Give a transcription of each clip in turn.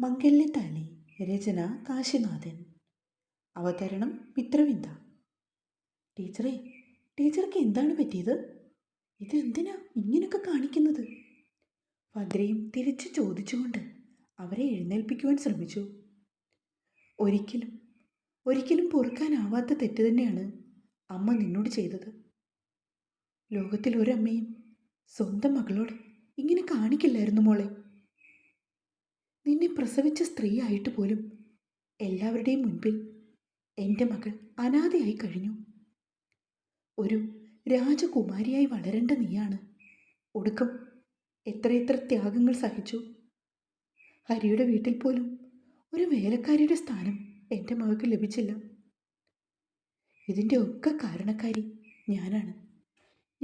മംഗല്യത്താലി രചന കാശിനാഥൻ. അവതരണം മിത്രവിന്ദ. ടീച്ചറേ ടീച്ചർക്ക് എന്താണ് പറ്റിയത്? ഇതെന്തിനാ ഇങ്ങനെയൊക്കെ കാണിക്കുന്നത്? ഭദ്രയും തിരിച്ചു ചോദിച്ചുകൊണ്ട് അവരെ എഴുന്നേൽപ്പിക്കുവാൻ ശ്രമിച്ചു. ഒരിക്കലും ഒരിക്കലും പൊറുക്കാനാവാത്ത തെറ്റ് തന്നെയാണ് അമ്മ നിന്നോട് ചെയ്തത്. ലോകത്തിൽ ഒരമ്മയും സ്വന്തം മകളോട് ഇങ്ങനെ കാണിക്കില്ലായിരുന്നു മോളെ. നിന്നെ പ്രസവിച്ച സ്ത്രീയായിട്ട് പോലും എല്ലാവരുടെയും മുൻപിൽ എന്റെ മകൾ അനാഥയായി കഴിഞ്ഞു. ഒരു രാജകുമാരിയായി വളരേണ്ട നീയാണ്. ഒടുക്കം എത്രയെത്ര ത്യാഗങ്ങൾ സഹിച്ചു. ഹരിയുടെ വീട്ടിൽ പോലും ഒരു വേലക്കാരിയുടെ സ്ഥാനം എന്റെ മകൾക്ക് ലഭിച്ചില്ല. ഇതിന്റെ ഒക്കെ കാരണക്കാരി ഞാനാണ്.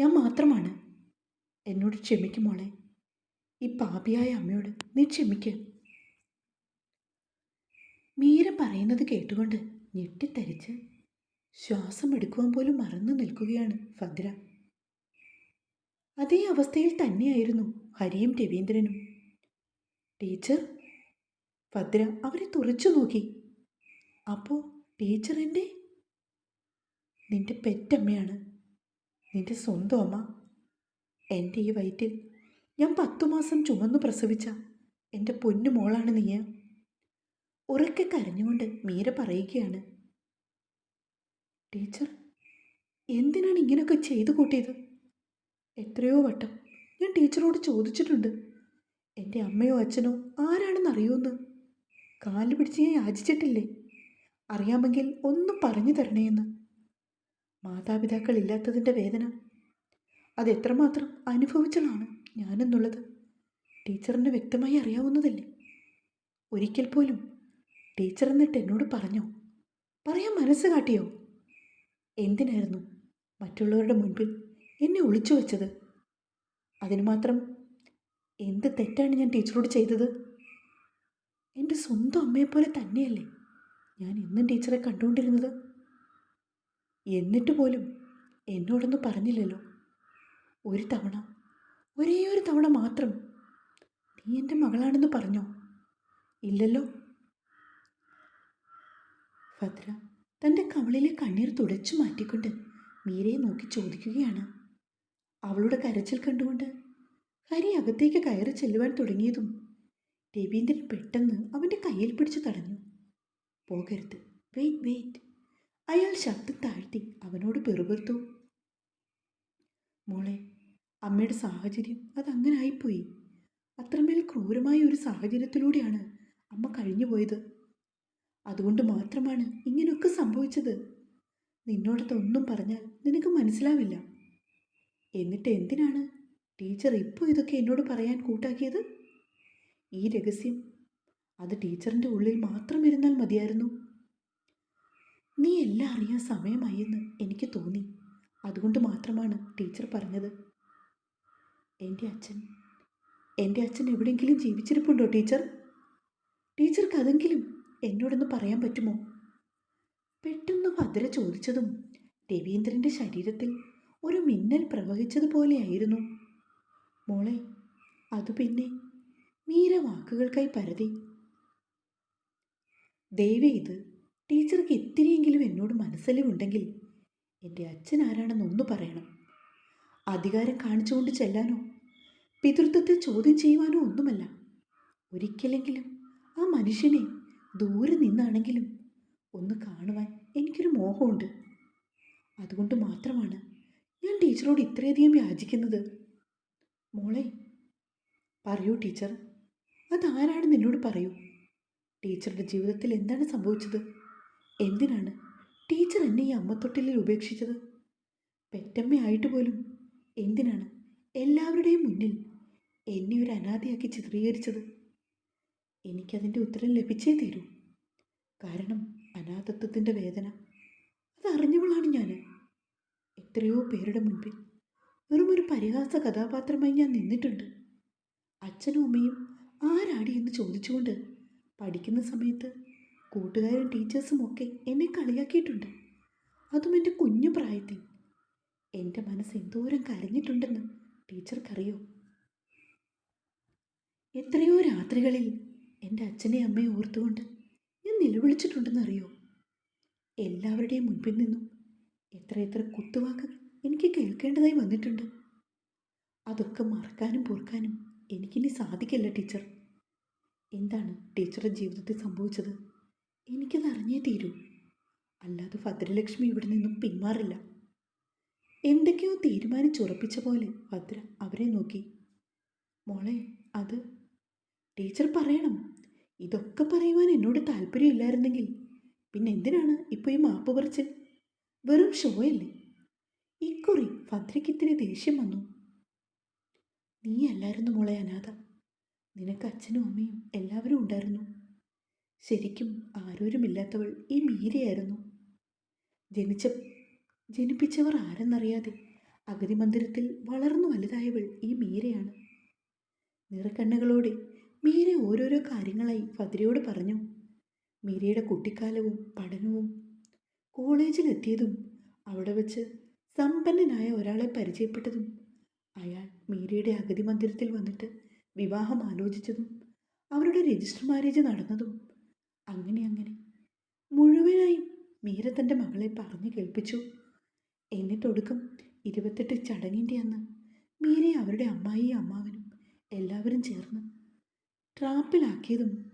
ഞാൻ മാത്രമാണ്. എന്നോട് ക്ഷമിക്കും മോളെ. ഈ പാപിയായ അമ്മയോട് നീ ക്ഷമിക്കുക മീര പറയുന്നത് കേട്ടുകൊണ്ട് ഞെട്ടിത്തരിച്ച് ശ്വാസം എടുക്കുവാൻ പോലും മറന്നു നിൽക്കുകയാണ് ഭദ്ര. അതേ അവസ്ഥയിൽ തന്നെയായിരുന്നു ഹരിയും രവീന്ദ്രനും. ടീച്ചർ ഭദ്ര അവരെ തുറച്ചു നോക്കി. അപ്പോൾ ടീച്ചർ എന്റെ നിന്റെ പെറ്റമ്മയാണ്. നിന്റെ സ്വന്തം അമ്മ. എന്റെ ഈ വയറ്റിൽ ഞാൻ പത്തു മാസം ചുമന്നു പ്രസവിച്ച എന്റെ പൊന്നു മോളാണ് നീ ഉറക്കെ കരഞ്ഞുകൊണ്ട് മീര പറയുകയാണ്. ടീച്ചർ എന്തിനാണ് ഇങ്ങനെയൊക്കെ ചെയ്തു കൂട്ടിയത്? എത്രയോ വട്ടം ഞാൻ ടീച്ചറോട് ചോദിച്ചിട്ടുണ്ട്. എന്റെ അമ്മയോ അച്ഛനോ ആരാണെന്ന് അറിയുമെന്ന് കാൽ പിടിച്ച് ഞാൻ യാചിച്ചിട്ടില്ലേ? അറിയാമെങ്കിൽ ഒന്നും പറഞ്ഞു തരണേയെന്ന്. മാതാപിതാക്കൾ ഇല്ലാത്തതിന്റെ വേദന അതെത്രമാത്രം അനുഭവിച്ചതാണ് ഞാനെന്നുള്ളത്. ടീച്ചറിന് വ്യക്തമായി അറിയാവുന്നതല്ലേ? ഒരിക്കൽ പോലും ടീച്ചർ എന്നിട്ട് എന്നോട് പറഞ്ഞോ പറയാൻ മനസ്സ് കാട്ടിയോ? എന്തിനായിരുന്നു? മറ്റുള്ളവരുടെ മുൻപിൽ എന്നെ ഒളിച്ചു വെച്ചത്. അതിന് മാത്രം എന്ത് തെറ്റാണ് ഞാൻ ടീച്ചറോട് ചെയ്തത്? എന്റെ സ്വന്തം അമ്മയെപ്പോലെ തന്നെയല്ലേ ഞാൻ എന്നും ടീച്ചറെ കണ്ടുകൊണ്ടിരുന്നത്? എന്നിട്ട് പോലും എന്നോടൊന്നും പറഞ്ഞില്ലല്ലോ. ഒരു തവണ ഒരേ ഒരു തവണ മാത്രം നീ എന്റെ മകളാണെന്ന് പറഞ്ഞോ? ഇല്ലല്ലോ. ഭദ്ര തന്റെ കവളിലെ കണ്ണീർ തുടച്ചു മാറ്റിക്കൊണ്ട് മീരയെ നോക്കി ചോദിക്കുകയാണ്. അവളുടെ കരച്ചിൽ കണ്ടുകൊണ്ട് ഹരി അകത്തേക്ക് കയറി ചെല്ലുവാൻ തുടങ്ങിയതും രവീന്ദ്രൻ പെട്ടെന്ന് അവന്റെ കയ്യിൽ പിടിച്ചു തടഞ്ഞു. പോകരുത്. Wait wait. അയാൾ ശബ്ദം താഴ്ത്തി അവനോട് പെറുപെറുത്തു മോളെ അമ്മയുടെ സാഹചര്യം അതങ്ങനായിപ്പോയി. അത്രമേൽ ക്രൂരമായ ഒരു സാഹചര്യത്തിലൂടെയാണ് അമ്മ കഴിഞ്ഞുപോയത്. അതുകൊണ്ട് മാത്രമാണ് ഇങ്ങനെയൊക്കെ സംഭവിച്ചത്. നിന്നോടത്ത് ഒന്നും പറഞ്ഞാൽ നിനക്ക് മനസ്സിലാവില്ല. എന്നിട്ട് എന്തിനാണ് ടീച്ചർ ഇപ്പോൾ ഇതൊക്കെ എന്നോട് പറയാൻ കൂട്ടാക്കിയത്? ഈ രഹസ്യം അത് ടീച്ചറിന്റെ ഉള്ളിൽ മാത്രം ഇരുന്നാൽ മതിയായിരുന്നു. നീ എല്ലാം അറിയാൻ സമയമായെന്ന് എനിക്ക് തോന്നി. അതുകൊണ്ട് മാത്രമാണ് ടീച്ചർ പറഞ്ഞത്. എന്റെ അച്ഛൻ എന്റെ അച്ഛൻ എവിടെയെങ്കിലും ജീവിച്ചിരിപ്പുണ്ടോ ടീച്ചർ? ടീച്ചർക്ക് അതെങ്കിലും എന്നോടൊന്ന് പറയാൻ പറ്റുമോ? പെട്ടെന്ന് ഭദ്ര ചോദിച്ചതും രവീന്ദ്രന്റെ ശരീരത്തിൽ ഒരു മിന്നൽ പ്രവഹിച്ചതുപോലെയായിരുന്നു മോളെ അത് പിന്നെ മീര വാക്കുകൾക്കായി പരതി. ദേവി ഇത് ടീച്ചർക്ക് ഇത്തിരിയെങ്കിലും എന്നോട് മനസ്സലിവുണ്ടെങ്കിൽ എന്റെ അച്ഛൻ ആരാണെന്ന് ഒന്ന് പറയണം. അധികാരം കാണിച്ചുകൊണ്ട് ചെല്ലാനോ പിതൃത്വത്തെ ചോദ്യം ചെയ്യുവാനോ ഒന്നുമല്ല. ഒരിക്കലെങ്കിലും ആ മനുഷ്യനെ ദൂരെ നിന്നാണെങ്കിലും ഒന്ന് കാണുവാൻ എനിക്കൊരു മോഹമുണ്ട്. അതുകൊണ്ട് മാത്രമാണ് ഞാൻ ടീച്ചറോട് ഇത്രയധികം യാചിക്കുന്നത്. മോളെ പറയൂ ടീച്ചർ. അതാരാണ് നിന്നോട് പറയൂ? ടീച്ചറുടെ ജീവിതത്തിൽ എന്താണ് സംഭവിച്ചത്? എന്തിനാണ് ടീച്ചർ എന്നെ ഈ അമ്മത്തൊട്ടിലിൽ ഉപേക്ഷിച്ചത്? പെറ്റമ്മയായിട്ട് പോലും എന്തിനാണ് എല്ലാവരുടെയും മുന്നിൽ എന്നെ ഒരു അനാഥയാക്കി ചിത്രീകരിച്ചത്? എനിക്കതിന്റെ ഉത്തരം ലഭിച്ചേ തീരൂ. കാരണം അനാഥത്വത്തിന്റെ വേദന. അതറിഞ്ഞവളാണ് ഞാൻ. എത്രയോ പേരുടെ മുൻപിൽ വെറും ഒരു പരിഹാസ കഥാപാത്രമായി ഞാൻ നിന്നിട്ടുണ്ട്. അച്ഛനും അമ്മയും ആരാടി എന്ന് ചോദിച്ചുകൊണ്ട് പഠിക്കുന്ന സമയത്ത് കൂട്ടുകാരും ടീച്ചേഴ്സും ഒക്കെ എന്നെ കളിയാക്കിയിട്ടുണ്ട്. അതും എന്റെ കുഞ്ഞു പ്രായത്തിൽ. എന്റെ മനസ്സ് എന്തോരം കരഞ്ഞിട്ടുണ്ടെന്ന് ടീച്ചർക്കറിയോ? എത്രയോ രാത്രികളിൽ എന്റെ അച്ഛനെ അമ്മയെ ഓർത്തുകൊണ്ട് ഞാൻ നിലവിളിച്ചിട്ടുണ്ടെന്നറിയോ? എല്ലാവരുടെയും മുൻപിൽ നിന്നും എത്ര എത്ര കുത്തുവാക്കുകൾ എനിക്ക് കേൾക്കേണ്ടതായി വന്നിട്ടുണ്ട്. അതൊക്കെ മറക്കാനും പൊറുക്കാനും എനിക്കിനി സാധിക്കില്ല ടീച്ചർ. എന്താണ് ടീച്ചറുടെ ജീവിതത്തിൽ സംഭവിച്ചത്? എനിക്കത് അറിഞ്ഞേ തീരൂ. അല്ലാതെ ഭദ്രലക്ഷ്മി ഇവിടെ നിന്നും പിന്മാറില്ല. എന്തൊക്കെയോ തീരുമാനിച്ചുറപ്പിച്ച പോലെ ഭദ്ര അവരെ നോക്കി. മോളെ അത് ടീച്ചർ പറയണം ഇതൊക്കെ പറയുവാൻ എന്നോട് താല്പര്യമില്ലായിരുന്നെങ്കിൽ പിന്നെ എന്തിനാണ് ഇപ്പോൾ ഈ മാപ്പ് പറിച്ച്? വെറും ഷോയല്ലേ ഇക്കുറി ഭദ്രയ്ക്ക് ഇത്തിരി ദേഷ്യം വന്നു. നീ അല്ലായിരുന്നു മോളെ അനാഥ. നിനക്ക് അച്ഛനും അമ്മയും എല്ലാവരും ഉണ്ടായിരുന്നു. ശരിക്കും ആരോരുമില്ലാത്തവൾ ഈ മീരയായിരുന്നു. ജനിച്ച ജനിപ്പിച്ചവർ ആരെന്നറിയാതെ അഗതി മന്ദിരത്തിൽ വളർന്നു വലുതായവൾ ഈ മീരയാണ്. നിറക്കണ്ണുകളോടെ മീര ഓരോരോ കാര്യങ്ങളായി ഫതിരയോട് പറഞ്ഞു. മീരയുടെ കുട്ടിക്കാലവും പഠനവും കോളേജിലെത്തിയതും അവിടെ വച്ച് സമ്പന്നനായ ഒരാളെ പരിചയപ്പെട്ടതും അയാൾ മീരയുടെ അഗതി മന്ദിരത്തിൽ വന്നിട്ട് വിവാഹം ആലോചിച്ചതും അവരുടെ രജിസ്റ്റർ മാരേജ് നടന്നതും അങ്ങനെ അങ്ങനെ. മുഴുവനായും മീര തന്റെ മകളെ പറഞ്ഞു കേൾപ്പിച്ചു. എന്നിട്ടൊടുക്കം ഇരുപത്തെട്ട് ചടങ്ങിന്റെ അന്ന് മീരയെ അവരുടെ അമ്മായി അമ്മാവനും എല്ലാവരും ചേർന്ന് ട്രാപ്പിലാക്കിയതും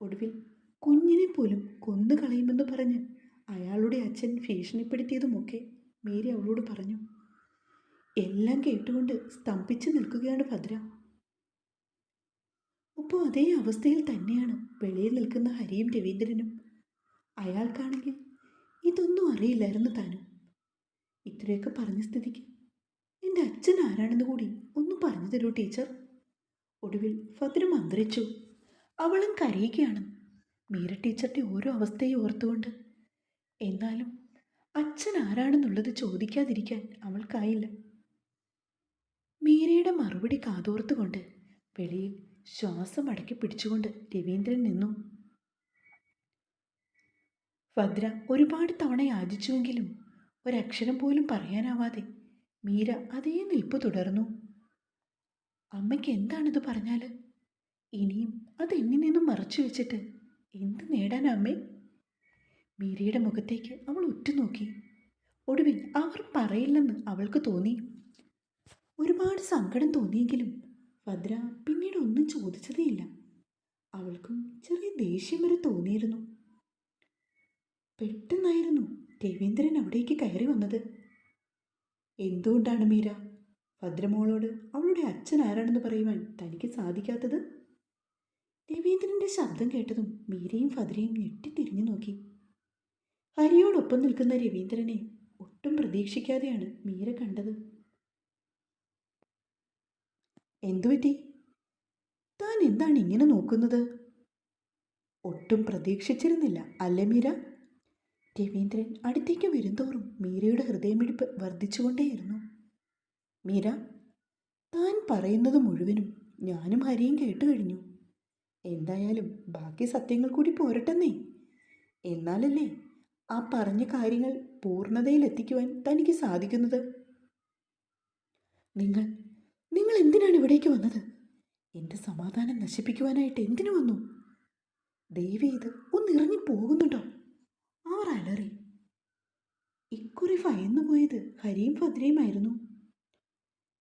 ഒടുവിൽ കുഞ്ഞിനെ പോലും കൊന്നു കളയുമെന്ന് പറഞ്ഞ് അയാളുടെ അച്ഛൻ ഭീഷണിപ്പെടുത്തിയതുമൊക്കെ മേരി അവളോട് പറഞ്ഞു. എല്ലാം കേട്ടുകൊണ്ട് സ്തംഭിച്ചു നിൽക്കുകയാണ് ഭദ്ര. ഒപ്പം അതേ അവസ്ഥയിൽ തന്നെയാണ് വെളിയിൽ നിൽക്കുന്ന ഹരിയും രവീന്ദ്രനും. അയാൾക്കാണെങ്കിൽ ഇതൊന്നും അറിയില്ലായിരുന്നു താനും. ഇത്രയൊക്കെ പറഞ്ഞ സ്ഥിതിക്ക് എന്റെ അച്ഛൻ ആരാണെന്ന് കൂടി ഒന്ന് പറഞ്ഞു തരൂ ടീച്ചർ. ഒടുവിൽ ഫതിരും അന്തരിച്ചു. അവളും കരയുകയാണ്. മീര ടീച്ചറുടെ ഓരോ അവസ്ഥയും ഓർത്തുകൊണ്ട്. എന്നാലും അച്ഛൻ ആരാണെന്നുള്ളത് ചോദിക്കാതിരിക്കാൻ അവൾക്കായില്ല. മീരയുടെ മറുപടി കാതോർത്തുകൊണ്ട് വെളിയിൽ ശ്വാസം അടക്കി പിടിച്ചുകൊണ്ട് രവീന്ദ്രൻ നിന്നു. ഭദ്ര ഒരുപാട് തവണ യാചിച്ചുവെങ്കിലും ഒരക്ഷരം പോലും പറയാനാവാതെ മീര അതേ നിൽപ്പ് തുടർന്നു. അമ്മയ്ക്ക് എന്താണിത് പറഞ്ഞാൽ ഇനിയും അത് എന്നിൽ നിന്നും മറച്ചു വെച്ചിട്ട് എന്ത് നേടാനാ അമ്മേ? മീരയുടെ മുഖത്തേക്ക് അവൾ ഉറ്റുനോക്കി. ഒടുവിൽ അവർ പറയില്ലെന്ന് അവൾക്ക് തോന്നി. ഒരുപാട് സങ്കടം തോന്നിയെങ്കിലും ഭദ്ര പിന്നീട് ഒന്നും ചോദിച്ചതേയില്ല. അവൾക്കും ചെറിയ ദേഷ്യം വരെ തോന്നിയിരുന്നു. പെട്ടെന്നായിരുന്നു രവീന്ദ്രൻ അവിടേക്ക് കയറി വന്നത്. എന്തുകൊണ്ടാണ് മീര? ഭദ്രമോളോട് അവളുടെ അച്ഛൻ ആരാണെന്ന് പറയുവാൻ തനിക്ക് സാധിക്കാത്തത്? രവീന്ദ്രന്റെ ശബ്ദം കേട്ടതും മീരയും ഭദ്രയും ഞെട്ടിത്തിരിഞ്ഞു നോക്കി. ഹരിയോടൊപ്പം നിൽക്കുന്ന രവീന്ദ്രനെ ഒട്ടും പ്രതീക്ഷിക്കാതെയാണ് മീര കണ്ടത്. എന്തുപറ്റി താൻ എന്താണ് ഇങ്ങനെ നോക്കുന്നത്? ഒട്ടും പ്രതീക്ഷിച്ചിരുന്നില്ല അല്ലേ മീര? രവീന്ദ്രൻ അടുത്തേക്ക് വരുന്തോറും മീരയുടെ ഹൃദയമിടിപ്പ് വർദ്ധിച്ചുകൊണ്ടേയിരുന്നു. മീര താൻ പറയുന്നത് മുഴുവനും ഞാനും ഹരിയും കേട്ടു കഴിഞ്ഞു. എന്തായാലും ബാക്കി സത്യങ്ങൾ കൂടി പോരട്ടെന്നേ. എന്നാലല്ലേ ആ പറഞ്ഞ കാര്യങ്ങൾ പൂർണതയിലെത്തിക്കുവാൻ തനിക്ക് സാധിക്കുന്നത്? നിങ്ങൾ നിങ്ങൾ എന്തിനാണ് ഇവിടേക്ക് വന്നത്? എന്റെ സമാധാനം നശിപ്പിക്കുവാനായിട്ട് എന്തിനു വന്നു? ദൈവം ഇത് ഒന്ന് ഇറങ്ങി പോകുന്നുണ്ടോ? അവർ അലറി. ഇക്കുറി ഭയന്നു പോയത് ഹരിയും ഭദ്രയുമായിരുന്നു.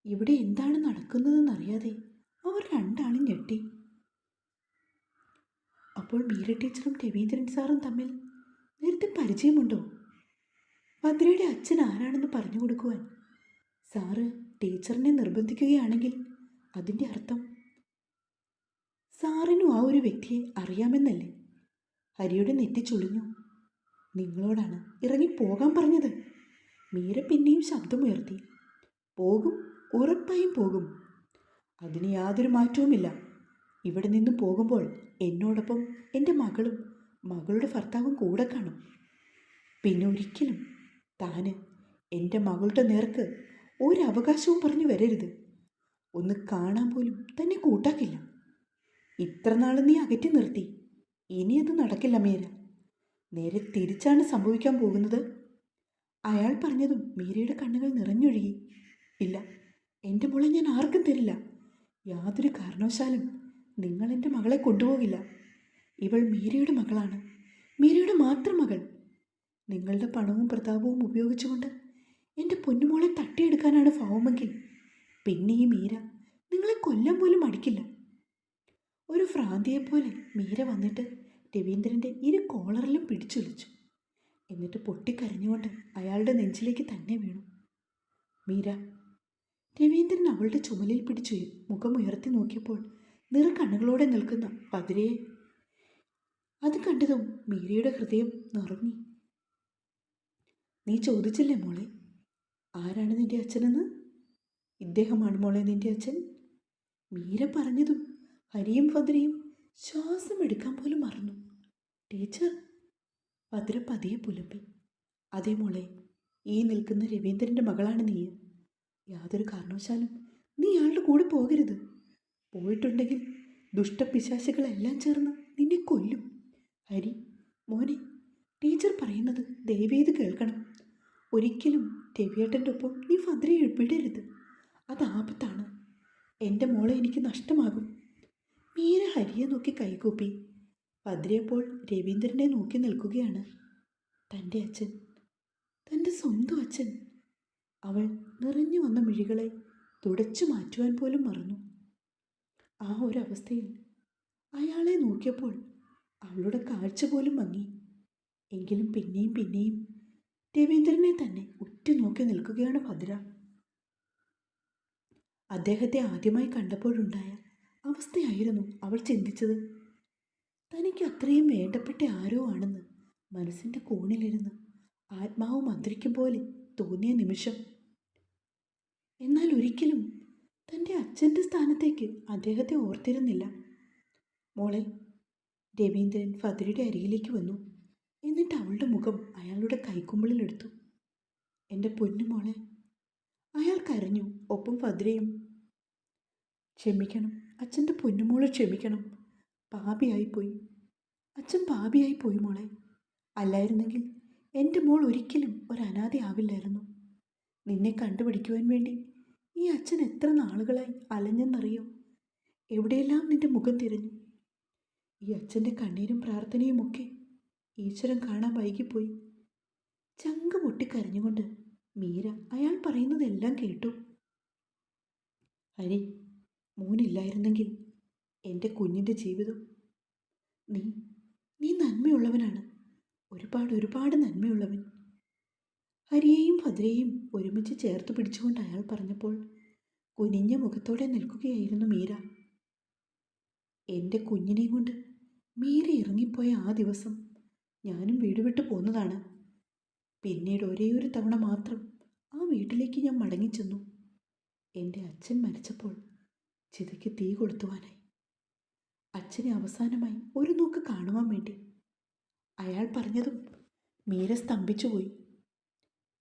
ഇവിടെ എന്താണ് നടക്കുന്നതെന്നറിയാതെ അവർ രണ്ടാളും ഞെട്ടി. അപ്പോൾ മീര ടീച്ചറും രവീന്ദ്രൻ സാറും തമ്മിൽ നേരത്തെ പരിചയമുണ്ടോ? ഭദ്രയുടെ അച്ഛൻ ആരാണെന്ന് പറഞ്ഞു കൊടുക്കുവാൻ. സാറ് ടീച്ചറിനെ നിർബന്ധിക്കുകയാണെങ്കിൽ അതിന്റെ അർത്ഥം? സാറിനും ആ ഒരു വ്യക്തിയെ അറിയാമെന്നല്ലേ? ഹരിയുടെ നെറ്റി ചുളിഞ്ഞു. നിങ്ങളോടാണ് ഇറങ്ങി പോകാൻ പറഞ്ഞത്. മീര പിന്നെയും ശബ്ദമുയർത്തി. പോകും. ഉറപ്പായും പോകും. അതിന് യാതൊരു മാറ്റവുമില്ല. ഇവിടെ നിന്ന് പോകുമ്പോൾ എന്നോടൊപ്പം എന്റെ മകളും മകളുടെ ഭർത്താവും കൂടെ കാണും. പിന്നെ ഒരിക്കലും താന് എന്റെ മകളുടെ നേർക്ക് ഒരു അവകാശവും പറഞ്ഞു വരരുത്. ഒന്ന് കാണാൻ പോലും തന്നെ കൂട്ടാക്കില്ല. ഇത്ര നാൾ നീ അകറ്റി നിർത്തി. ഇനി അത് നടക്കില്ല മീര. നേരെ തിരിച്ചാണ് സംഭവിക്കാൻ പോകുന്നത്. അയാൾ പറഞ്ഞതും മീരയുടെ കണ്ണുകൾ നിറഞ്ഞൊഴുകി. ഇല്ല എന്റെ മോളെ ഞാൻ ആർക്കും തരില്ല. യാതൊരു കാരണവശാലും നിങ്ങൾ എന്റെ മകളെ കൊണ്ടുപോകില്ല. ഇവൾ മീരയുടെ മകളാണ്. മീരയുടെ മാത്രം മകൾ. നിങ്ങളുടെ പണവും പ്രതാപവും ഉപയോഗിച്ചുകൊണ്ട് എന്റെ പൊന്നുമോളെ തട്ടിയെടുക്കാനാണ് ഭാവമെങ്കിൽ പിന്നെ ഈ മീര നിങ്ങളെ കൊല്ലം പോലും അടിക്കില്ല ഒരു ഭ്രാന്തിയെപ്പോലെ മീര വന്നിട്ട് രവീന്ദ്രന്റെ ഇരു കോളറിലും പിടിച്ചൊലിച്ചു. എന്നിട്ട് പൊട്ടിക്കരഞ്ഞുകൊണ്ട് അയാളുടെ നെഞ്ചിലേക്ക് തന്നെ വീണു. മീര രവീന്ദ്രൻ അവളുടെ ചുമലിൽ പിടിച്ചു മുഖമുയർത്തി നോക്കിയപ്പോൾ നിറക്കണ്ണുകളോടെ നിൽക്കുന്ന പതിരയെ അത് കണ്ടതും മീരയുടെ ഹൃദയം നിറങ്ങി നീ ചോദിച്ചില്ലേ മോളെ ആരാണ് നിന്റെ അച്ഛനെന്ന്? ഇദ്ദേഹമാണ് മോളെ നിന്റെ അച്ഛൻ? മീര പറഞ്ഞതും ഹരിയും ഭദ്രയും ശ്വാസം എടുക്കാൻ പോലും മറന്നു. ടീച്ചർ പതിര പതിയെ പുലമ്പി. അതേ മോളെ ഈ നിൽക്കുന്ന രവീന്ദ്രന്റെ മകളാണ് നീ യാതൊരു കാരണവശാലും നീ അയാളുടെ കൂടെ പോകരുത്. പോയിട്ടുണ്ടെങ്കിൽ ദുഷ്ടപിശാശികളെല്ലാം ചേർന്ന് നിന്നെ കൊല്ലും. ഹരി മോനെ ടീച്ചർ പറയുന്നത് ദയവേത് കേൾക്കണം. ഒരിക്കലും രവിയേട്ടന്റെ ഒപ്പം നീ ഭദ്രയെ വിടരുത്. അത് ആപത്താണ്. എന്റെ മോളെ എനിക്ക് നഷ്ടമാകും. മീര ഹരിയെ നോക്കി കൈകൂപ്പി. ഭദ്രയപ്പോൾ രവീന്ദ്രനെ നോക്കി നിൽക്കുകയാണ്. തന്റെ അച്ഛൻ തന്റെ സ്വന്തം അച്ഛൻ. അവൾ നിറഞ്ഞു വന്ന മിഴികളെ തുടച്ചു മാറ്റുവാൻ പോലും മറന്നു. ആ ഒരു അവസ്ഥയിൽ അയാളെ നോക്കിയപ്പോൾ അവളുടെ കാഴ്ച പോലും മങ്ങി. എങ്കിലും പിന്നെയും പിന്നെയും രവീന്ദ്രനെ തന്നെ ഉറ്റുനോക്കി നിൽക്കുകയാണ് ഭദ്ര. അദ്ദേഹത്തെ ആദ്യമായി കണ്ടപ്പോഴുണ്ടായ അവസ്ഥയായിരുന്നു അവൾ ചിന്തിച്ചത്. തനിക്ക് അത്രയും വേണ്ടപ്പെട്ട ആരോ ആണെന്ന് മനസ്സിന്റെ കോണിലിരുന്ന് ആത്മാവ് മന്ത്രിക്കും പോലെ തോന്നിയ നിമിഷം എന്നാൽ ഒരിക്കലും തന്റെ അച്ഛന്റെ സ്ഥാനത്തേക്ക് അദ്ദേഹത്തെ ഓർത്തിരുന്നില്ല. മോളെ രവീന്ദ്രൻ ഫതിരയുടെ അരികിലേക്ക് വന്നു. എന്നിട്ട് അവളുടെ മുഖം അയാളുടെ കൈക്കുമ്പിളിലെടുത്തു എന്റെ പൊന്നു മോളെ അയാൾ കരഞ്ഞു. ഒപ്പം ഫതിരയും ക്ഷമിക്കണം. അച്ഛന്റെ പൊന്നുമോളെ ക്ഷമിക്കണം. പാപിയായിപ്പോയി. അച്ഛൻ പാപിയായിപ്പോയി മോളെ. അല്ലായിരുന്നെങ്കിൽ എന്റെ മോൾ ഒരിക്കലും ഒരു അനാഥയാവില്ലായിരുന്നു നിന്നെ കണ്ടുപിടിക്കുവാൻ വേണ്ടി ഈ അച്ഛൻ എത്ര നാളുകളായി അലഞ്ഞെന്നറിയോ? എവിടെയെല്ലാം നിന്റെ മുഖം തിരഞ്ഞു? ഈ അച്ഛന്റെ കണ്ണീരും പ്രാർത്ഥനയുമൊക്കെ ഈശ്വരൻ കാണാൻ വൈകിപ്പോയി. ചങ്ക് പൊട്ടിക്കരഞ്ഞുകൊണ്ട് മീര അയാൾ പറയുന്നതെല്ലാം കേട്ടു. ഹരി മോനില്ലായിരുന്നെങ്കിൽ എന്റെ കുഞ്ഞിന്റെ ജീവിതം. നീ നീ നന്മയുള്ളവനാണ്. ഒരുപാട് ഒരുപാട് നന്മയുള്ളവൻ. ഹരിയെയും ഭദ്രയെയും ഒരുമിച്ച് ചേർത്ത് പിടിച്ചുകൊണ്ട് അയാൾ പറഞ്ഞപ്പോൾ കുനിഞ്ഞ മുഖത്തോടെ നിൽക്കുകയായിരുന്നു മീര. എന്റെ കുഞ്ഞിനെയും കൊണ്ട് മീര ഇറങ്ങിപ്പോയ ആ ദിവസം ഞാനും വീട് വിട്ടു പോന്നതാണ്. പിന്നീട് ഒരേ ഒരു തവണ മാത്രം ആ വീട്ടിലേക്ക് ഞാൻ മടങ്ങിച്ചെന്നു. എന്റെ അച്ഛൻ മരിച്ചപ്പോൾ ചിതയ്ക്ക് തീ കൊളുത്തുവാനായി. അച്ഛനെ അവസാനമായി ഒരു നോക്ക് കാണുവാൻ വേണ്ടി അയാൾ പറഞ്ഞതും മീര സ്തംഭിച്ചുപോയി.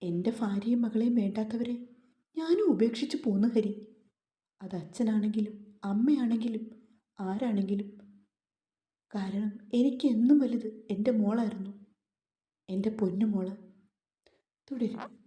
എന്റെ ഭാര്യയും മകളെയും വേണ്ടാത്തവരെ ഞാനും ഉപേക്ഷിച്ച് പോന്നു ഹരി. അത് അച്ഛനാണെങ്കിലും അമ്മയാണെങ്കിലും ആരാണെങ്കിലും. കാരണം എനിക്ക് എന്നും വലുത് എന്റെ മോളായിരുന്നു. എന്റെ പൊന്നു മോൾ. തുടരും.